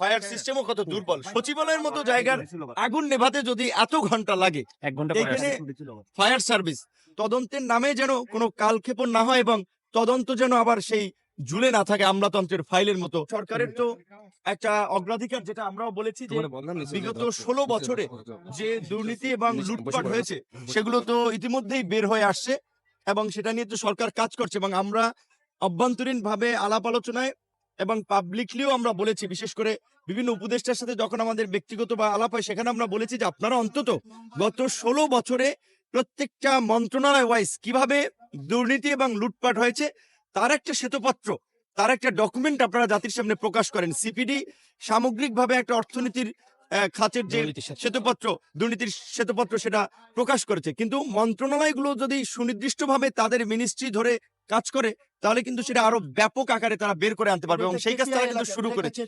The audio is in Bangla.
ফায়ার সিস্টেমও কত দুর্বল। সচিবালয়ের মতো জায়গার আগুন নেভাতে যদি এত ঘণ্টা লাগে এক ঘণ্টা। ফায়ার সার্ভিস তদন্তের নামে যেন কোনো কালক্ষেপণ না হয় এবং তদন্ত যেন আবার সেই ঝুলে না থাকে আমলাতন্ত্রের ফাইলের মতো। সরকারের তো একটা অগ্রাধিকার যেটা আমরাও বলেছি যে বিগত ষোলো বছরে যে দুর্নীতি এবং লুটপাট হয়েছে সেগুলো তো ইতিমধ্যেই বের হয়ে আসছে এবং সেটা নিয়ে তো সরকার কাজ করছে এবং আমরা অভ্যন্তরীণ ভাবে আলাপ আলোচনায় এবং পাবলিকলিও আমরা বলেছি, বিশেষ করে বিভিন্ন উপদেষ্টার সাথে যখন আমাদের ব্যক্তিগত বা আলাপ হয়, সেখানে আমরা বলেছি যে আপনারা অন্তত গত ষোলো বছরে প্রত্যেকটা মন্ত্রণালয় ওয়াইজ কীভাবে দুর্নীতি এবং লুটপাট হয়েছে, তার একটা শ্বেতপত্র, তার একটা ডকুমেন্ট আপনারা জাতির সামনে প্রকাশ করেন। সিপিডি সামগ্রিকভাবে একটা অর্থনীতির খাতের যে শ্বেতপত্র দুর্নীতির শ্বেতপত্র সেটা প্রকাশ করেছে। কিন্তু মন্ত্রণালয়গুলো যদি সুনির্দিষ্টভাবে তাদের মিনিস্ট্রি ধরে কাজ করে তাহলে কিন্তু সেটা আরও ব্যাপক আকারে তারা বের করে আনতে পারবে এবং সেই কাজ তারা কিন্তু শুরু করেছে।